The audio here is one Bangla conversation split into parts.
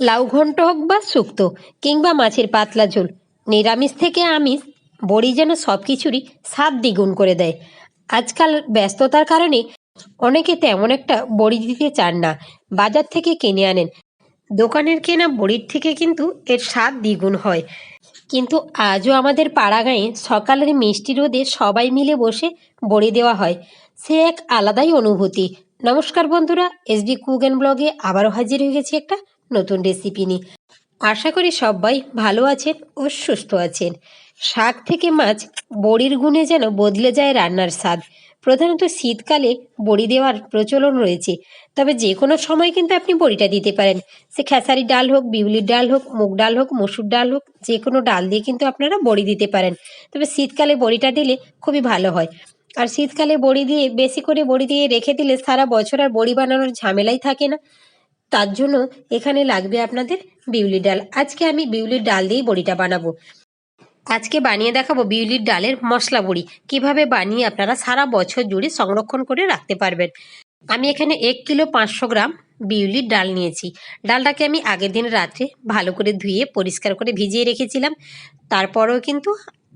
লাউ ঘন্ট হোক বা শুক্তো, কিংবা মাছের পাতলা ঝোল, নিরামিষ থেকে আমিষ, বড়ি যেন সব কিছুরই স্বাদ দ্বিগুণ করে দেয়। আজকাল ব্যস্ততার কারণে অনেকে তেমন একটা বড়ি দিতে চান না, বাজার থেকে কিনে আনেন। দোকানের কেনা বড়ির থেকে কিন্তু এর স্বাদ দ্বিগুণ হয়। কিন্তু আজও আমাদের পাড়াগাঁয়ে সকালের মিষ্টি রোদে সবাই মিলে বসে বড়ি দেওয়া হয়। সে এক আলাদাই অনুভূতি। নমস্কার বন্ধুরা এসবি কুক অ্যান্ড ব্লগে আবারও হাজির হয়ে গেছি একটা নতুন রেসিপি নিয়ে আশা করি সবাই ভালো আছেন ও সুস্থ আছেন। শাক থেকে মাছ বড়ির গুণে যেন বদলে যায় রান্নার স্বাদ। প্রধানত শীতকালে বড়ি দেওয়ার প্রচলন রয়েছে। তবে যে কোনো সময় কিন্তু আপনি বড়িটা দিতে পারেন। সে খেসারি ডাল হোক, বিউলির ডাল হোক, মুগ ডাল হোক, মসুর ডাল হোক যে কোনো ডাল দিয়ে কিন্তু আপনারা বড়ি দিতে পারেন। তবে শীতকালে বড়িটা দিলে খুবই ভালো হয়। আর শীতকালে বড়ি দিয়ে, বেশি করে বড়ি দিয়ে রেখে দিলে সারা বছর আর বড়ি বানানোর ঝামেলাই থাকে না। তার জন্য এখানে লাগবে আপনাদের বিউলির ডাল। আজকে আমি বিউলির ডাল দিয়েই বড়িটা বানাবো। আজকে বানিয়ে দেখাবো বিউলির ডালের মশলা বড়ি। কীভাবে বানিয়ে আপনারা সারা বছর জুড়ে সংরক্ষণ করে রাখতে পারবেন। আমি এখানে এক কিলো পাঁচশো গ্রাম বিউলির ডাল নিয়েছি। ডালটাকে আমি আগের দিন রাত্রে ভালো করে ধুয়ে পরিষ্কার করে ভিজিয়ে রেখেছিলাম। তারপরেও কিন্তু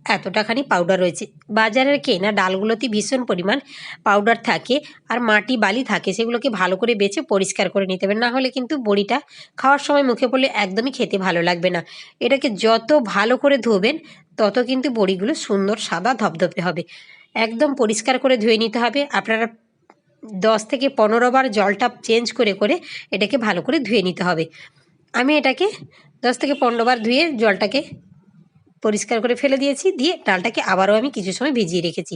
এতটাখানি পাউডার রয়েছে। বাজারের কেনা ডালগুলোতে ভীষণ পরিমাণ পাউডার থাকে আর মাটি বালি থাকে, সেগুলোকে ভালো করে বেছে পরিষ্কার করে নিতে হবে। না হলে কিন্তু বড়িটা খাওয়ার সময় মুখে পড়লে একদমই খেতে ভালো লাগবে না। এটাকে যত ভালো করে ধোবেন, তত কিন্তু বড়িগুলো সুন্দর সাদা ধপধপে হবে। একদম পরিষ্কার করে ধুয়ে নিতে হবে। আপনারা দশ থেকে পনেরো বার জলটা চেঞ্জ করে করে এটাকে ভালো করে ধুয়ে নিতে হবে। আমি এটাকে দশ থেকে পনেরো বার ধুয়ে জলটাকে পরিষ্কার করে ফেলে দিয়েছি, দিয়ে ডালটাকে আবারও আমি কিছু সময় ভিজিয়ে রেখেছি।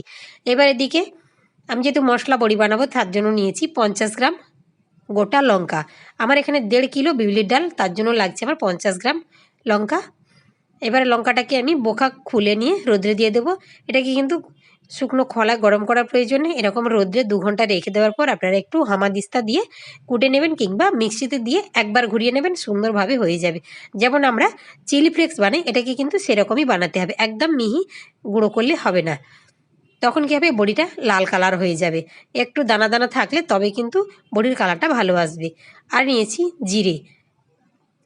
এবার এদিকে আমি যেহেতু মশলা বড়ি বানাবো, তার জন্য নিয়েছি পঞ্চাশ গ্রাম গোটা লঙ্কা। আমার এখানে দেড় কিলো বিউলির ডাল, তার জন্য লাগছে আমার পঞ্চাশ গ্রাম লঙ্কা। এবারে লঙ্কাটাকে আমি বোকা খুলে নিয়ে রোদ্রে দিয়ে দেবো। এটাকে কিন্তু শুকনো খোলা গরম করার প্রয়োজনে এরকম রোদ্রে দু ঘণ্টা রেখে দেওয়ার পর আপনারা একটু হামাদিস্তা দিয়ে কুটে নেবেন কিংবা মিক্সিতে দিয়ে একবার ঘুরিয়ে নেবেন, সুন্দরভাবে হয়ে যাবে। যেমন আমরা চিলি ফ্লেক্স বানাই, এটাকে কিন্তু সেরকমই বানাতে হবে। একদম মিহি গুঁড়ো করলে হবে না। তখন কী হবে? বড়িটা লাল কালার হয়ে যাবে। একটু দানা দানা থাকলে তবে কিন্তু বড়ির কালারটা ভালো আসবে। আর নিয়েছি জিরে।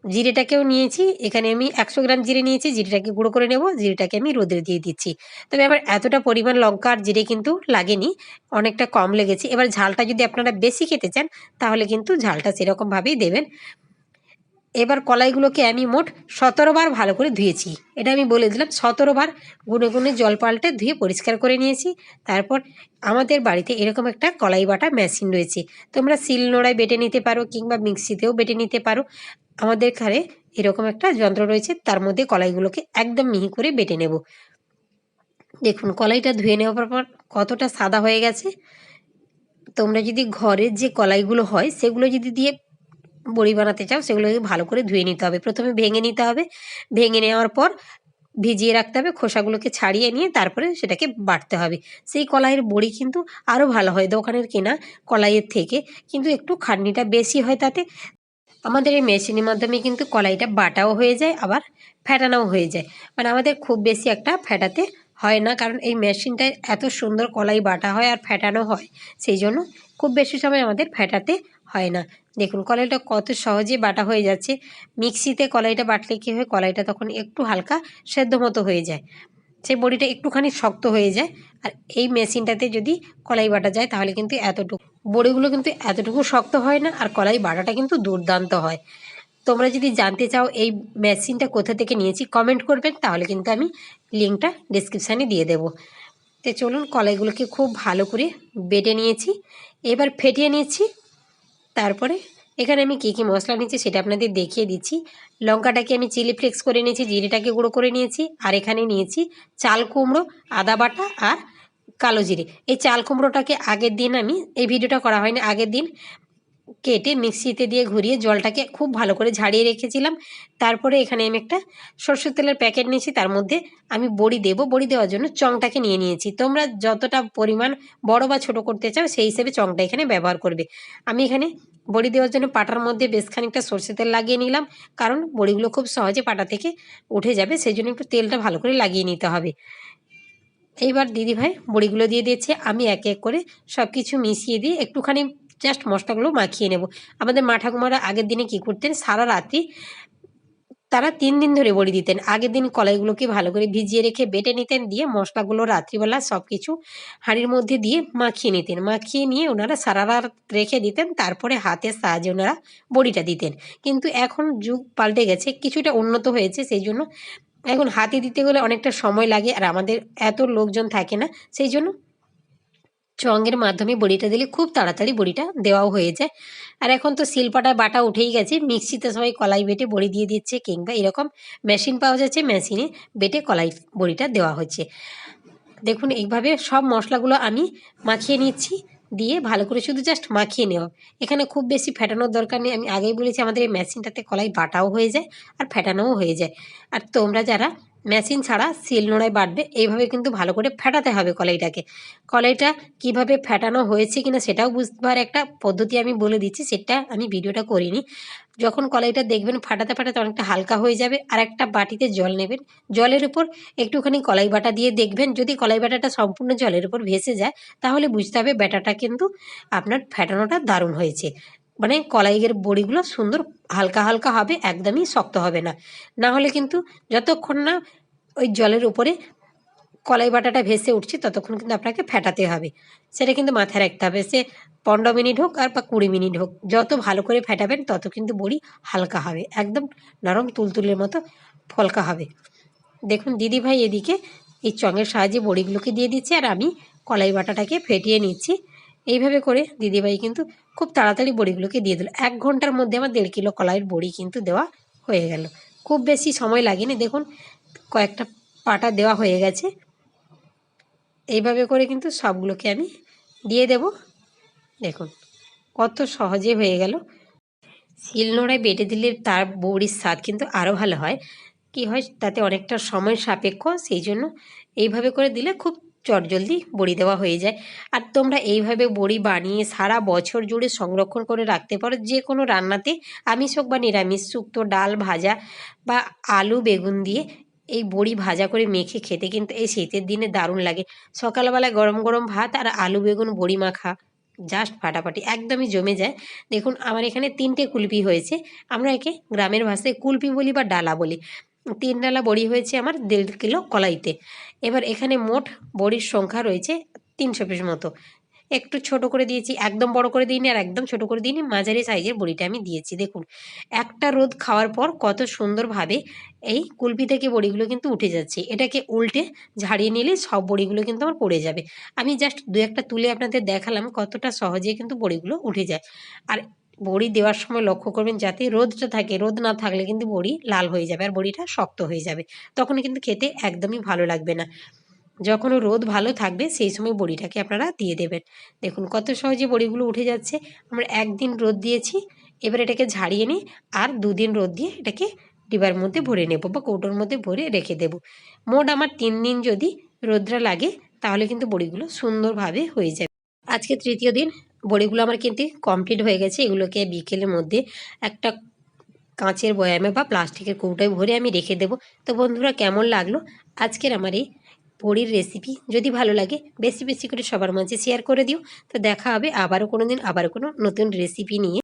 জিরেটাকেও নিয়েছি, এখানে আমি একশো গ্রাম জিরে নিয়েছি, জিরেটাকে গুঁড়ো করে নেব, জিরেটাকে আমি রোদে দিয়ে দিচ্ছি। তবে আমার এতটা পরিমাণ লঙ্কা আর জিরে কিন্তু লাগেনি, অনেকটা কম লেগেছে। এবার ঝালটা যদি আপনারা বেশি খেতে চান, তাহলে কিন্তু ঝালটা সেরকমভাবেই দেবেন। এবার কলাইগুলোকে আমি মোট সতেরো বার ভালো করে ধুয়েছি। এটা আমি বলে দিলাম, সতেরো বার গুনে গুনে জল পাল্টে ধুয়ে পরিষ্কার করে নিয়েছি। তারপর আমাদের বাড়িতে এরকম একটা কলাই বাটা মেশিন রয়েছে। তোমরা শিল নোড়ায় বেটে নিতে পারো কিংবা মিক্সিতেও বেটে নিতে পারো। আমাদের ঘরে এরকম একটা যন্ত্র রয়েছে, তার মধ্যে কলাইগুলোকে একদম মিহি করে বেটে নেব। দেখুন, কলাইটা ধুয়ে নেওয়ার পর কতটা সাদা হয়ে গেছে। তোমরা যদি ঘরের যে কলাইগুলো হয়, সেগুলো যদি দিয়ে বড়ি বানাতে চাও সেগুলোকে ভালো করে ধুয়ে নিতে হবে। প্রথমে ভেঙে নিতে হবে। ভেঙে নেওয়ার পর ভিজিয়ে রাখতে হবে, খোসাগুলোকে ছাড়িয়ে নিয়ে তারপরে সেটাকে বাটতে হবে। সেই কলাইয়ের বড়ি কিন্তু আরও ভালো হয়। দোকানের কেনা কলাইয়ের থেকে কিন্তু একটু খাটনিটা বেশি হয় তাতে। আমাদের এই মেশিনের মাধ্যমে কিন্তু কলাইটা বাটাও হয়ে যায়, আবার ফেটানোও হয়ে যায়। মানে আমাদের খুব বেশি একটা ফেটাতে হয় না, কারণ এই মেশিনটায় এত সুন্দর কলাই বাটা হয় আর ফেটানো হয়, সেই জন্য খুব বেশি সময় আমাদের ফেটাতে হয় না। দেখুন, কলাইটা কত সহজে বাটা হয়ে যাচ্ছে। মিক্সিতে কলাইটা বাটলে কী হয়, কলাইটা তখন একটু হালকা সেদ্ধ মতো হয়ে যায়। সেই বড়িটা একটুখানি শক্ত হয়ে যায়, আর এই মেশিনটাতে যদি কলাই বাটা যায় তাহলে কিন্তু এতটুকু। বড়িগুলো কিন্তু এতটুকু শক্ত হয় না, আর কলাই বাটাটা কিন্তু দুর্দান্ত হয়। তোমরা যদি জানতে চাও এই মেশিনটা কোথা থেকে নিয়েছি কমেন্ট করবেন, তাহলে কিন্তু আমি লিঙ্কটা ডিসক্রিপশানে দিয়ে দেবো। তো চলুন কলাইগুলোকে খুব ভালো করে বেটে নিয়েছি। এবার ফেটিয়ে নিয়েছি তারপরে এখানে আমি কী কী মশলা নিচ্ছি সেটা আপনাদের দেখিয়ে দিচ্ছি। লঙ্কাটাকে আমি চিলি ফ্লেক্স করে নিয়েছি, জিরেটাকে গুঁড়ো করে নিয়েছি, আর এখানে নিয়েছি চাল কুমড়ো, আদা বাটা আর কালো জিরে। এই চাল কুমড়োটাকে আগের দিন আমি, এই ভিডিওটা করা হয়নি, আগের দিন কেটে মিক্সিতে দিয়ে ঘুরিয়ে জলটাকে খুব ভালো করে ঝাড়িয়ে রেখেছিলাম। তারপরে এখানে আমি একটা সরষের তেলের প্যাকেট নিয়েছি, তার মধ্যে আমি বড়ি দেবো। বড়ি দেওয়ার জন্য চংটাকে নিয়ে নিয়েছি। তোমরা যতটা পরিমাণ বড় বা ছোট করতে চাও, সেই হিসেবে চংটা এখানে ব্যবহার করবে। আমি এখানে বড়ি দেওয়ার জন্য পাটার মধ্যে বেশ খানিকটা সর্ষে তেল লাগিয়ে নিলাম। কারণ বড়িগুলো খুব সহজে পাটা থেকে উঠে যাবে সেই জন্য একটু তেলটা ভালো করে লাগিয়ে নিতে হবে। এইবার দিদিভাই বড়িগুলো দিয়ে দিয়েছে, আমি এক এক করে সব কিছু মিশিয়ে দিয়ে একটুখানি জাস্ট মশলাগুলো মাখিয়ে নেব। আমাদের মা ঠাকুমারা আগের দিনে কী করতেন, সারা রাত্রি তারা তিন দিন ধরে বড়ি দিতেন। আগের দিন কলাইগুলোকে ভালো করে ভিজিয়ে রেখে বেটে নিতেন, দিয়ে মশলাগুলো রাত্রিবেলা সব কিছু হাঁড়ির মধ্যে দিয়ে মাখিয়ে নিতেন। মাখিয়ে নিয়ে ওনারা সারা রাত রেখে দিতেন, তারপরে হাতের সাহায্যে ওনারা বড়িটা দিতেন। কিন্তু এখন যুগ পাল্টে গেছে, কিছুটা উন্নত হয়েছে, সেই জন্য এখন হাতে দিতে গেলে অনেকটা সময় লাগে, আর আমাদের এত লোকজন থাকে না, সেই জন্য চঙ্গের মাধ্যমে বড়িটা দিলে খুব তাড়াতাড়ি বড়িটা দেওয়াও হয়ে যায়। আর এখন তো শিলপাটায় বাটা উঠেই গেছে। মিক্সিতে সবাই কলাই বেটে বড়ি দিয়ে দিচ্ছে কিংবা এরকম মেশিন পাওয়া যাচ্ছে, মেশিনে বেটে কলাই বড়িটা দেওয়া হচ্ছে। দেখুন, এইভাবে সব মশলাগুলো আমি মাখিয়ে নিচ্ছি, দিয়ে ভালো করে শুধু জাস্ট মাখিয়ে নেওয়া এখানে খুব বেশি ফেটানোর দরকার নেই। আমি আগেই বলেছি, আমাদের এই মেশিনটাতে কলাই বাটাও হয়ে যায় আর ফেটানোও হয়ে যায়। আর তোমরা যারা মেশিন ছাড়া শিল নোড়ায় বাটবে। এইভাবে কিন্তু ভালো করে ফেটাতে হবে কলাইটাকে। কলাইটা কীভাবে ফেটানো হয়েছে কিনা সেটাও বুঝবার একটা পদ্ধতি আমি বলে দিচ্ছি, সেটা আমি ভিডিওটা করিনি। যখন কলাইটা দেখবেন ফাটাতে ফাটাতে অনেকটা হালকা হয়ে যাবে আর একটা বাটিতে জল নেবেন। জলের উপর একটুখানি কলাই বাটা দিয়ে দেখবেন, যদি কলাই বাটাটা সম্পূর্ণ জলের উপর ভেসে যায়, তাহলে বুঝতে হবে ব্যাটাটা কিন্তু আপনার ফেটানোটা দারুণ হয়েছে। মানে কলাইয়ের বড়িগুলো সুন্দর হালকা হালকা হবে, একদমই শক্ত হবে না। না হলে কিন্তু যতক্ষণ না ওই জলের উপরে কলাই বাটাটা ভেসে উঠছে, ততক্ষণ কিন্তু আপনাকে ফেটাতে হবে। সেটা কিন্তু মাথায় রাখতে হবে। সে পনেরো মিনিট হোক আর বা কুড়ি মিনিট হোক, যত ভালো করে ফেটাবেন তত কিন্তু বড়ি হালকা হবে, একদম নরম তুলতুলের মতো ফলকা হবে। দেখুন দিদিভাই এদিকে এই চঙের সাহায্যে বড়িগুলোকে দিয়ে দিচ্ছে আর আমি কলাই বাটাটাকে ফেটিয়ে নিচ্ছি। এইভাবে করে দিদিভাই কিন্তু খুব তাড়াতাড়ি বড়িগুলোকে দিয়ে দিল। এক ঘণ্টার মধ্যে আমার দেড় কিলো কলাইয়ের বড়ি কিন্তু দেওয়া হয়ে গেল। খুব বেশি সময় লাগেনি, দেখুন কয়েকটা পাটা দেওয়া হয়ে গেছে। এইভাবে করে কিন্তু সবগুলোকে আমি দিয়ে দেব। দেখুন কত সহজে হয়ে গেল। শিলনোড়ায় বেটে দিলে তার বড়ির স্বাদ কিন্তু আরও ভালো হয়। কি হয়, তাতে অনেকটা সময় সাপেক্ষ, সেই জন্য এইভাবে করে দিলে খুব চটজলদি বড়ি দেওয়া হয়ে যায়। আর তোমরা এইভাবে বড়ি বানিয়ে সারা বছর জুড়ে সংরক্ষণ করে রাখতে পারো। যে কোনো রান্নাতে আমিষ হোক বা নিরামিষ, শুক্তো, ডাল ভাজা বা আলু, বেগুন দিয়ে এই বড়ি ভাজা করে মেখে খেতে কিন্তু এই শীতের দিনে দারুণ লাগে। সকালবেলায় গরম গরম ভাত আর আলু, বেগুন, বড়ি মাখা জাস্ট ফাটাফাটি একদমই জমে যায়। দেখুন, আমার এখানে তিনটে কুলপি হয়েছে। আমরা একে গ্রামের ভাষায় কুলপি বলি বা ডালা বলি। তিন ডালা বড়ি হয়েছে আমার দেড় কিলো কলাইতে। এবার এখানে মোট বড়ির সংখ্যা রয়েছে তিনশো পিস মতো। একটু ছোট করে দিয়েছি, একদম বড় করে দিইনি আর একদম ছোট করে দিইনি, মাঝারি সাইজের বড়িটা আমি দিয়েছি। দেখুন, একটা রোদ খাওয়ার পর কত সুন্দরভাবে এই কুলপি থেকে বড়িগুলো কিন্তু উঠে যাচ্ছে। এটাকে উল্টে ঝাড়িয়ে নিলে সব বড়িগুলো কিন্তু আমার পড়ে যাবে। আমি জাস্ট দু একটা তুলে আপনাদের দেখালাম কতটা সহজে কিন্তু বড়িগুলো উঠে যায়। আর বড়ি দেওয়ার সময় লক্ষ্য করবেন যাতে রোদটা থাকে, রোদ না থাকলে কিন্তু বড়ি লাল হয়ে যাবে আর বড়িটা শক্ত হয়ে যাবে। তখন কিন্তু খেতে একদমই ভালো লাগবে না। যখন রোদ ভালো থাকবে, সেই সময় বড়িটাকে আপনারা দিয়ে দেবেন। দেখুন কত সহজে বড়িগুলো উঠে যাচ্ছে। আমরা একদিন রোদ দিয়েছি, এবার এটাকে ঝাড়িয়ে নিই আর দুদিন রোদ দিয়ে এটাকে ডিবার মধ্যে ভরে নেব বা কৌটোর মধ্যে ভরে রেখে দেব। মোট আমার তিন দিন যদি রোদরা লাগে, তাহলে কিন্তু বড়িগুলো সুন্দরভাবে হয়ে যাবে। আজকে তৃতীয় দিন বড়িগুলো আমার কিন্তু কমপ্লিট হয়ে গেছে। এগুলোকে বিকেলের মধ্যে একটা কাঁচের বয়ামে বা প্লাস্টিকের কৌটায় ভরে আমি রেখে দেবো। তো বন্ধুরা, কেমন লাগল? আজকের আমার এই বড়ির রেসিপি যদি ভালো লাগে, বেশি বেশি করে সবার মাঝে শেয়ার করে দিও। তো দেখা হবে আবারও কোনো দিন আবারও কোনো নতুন রেসিপি নিয়ে।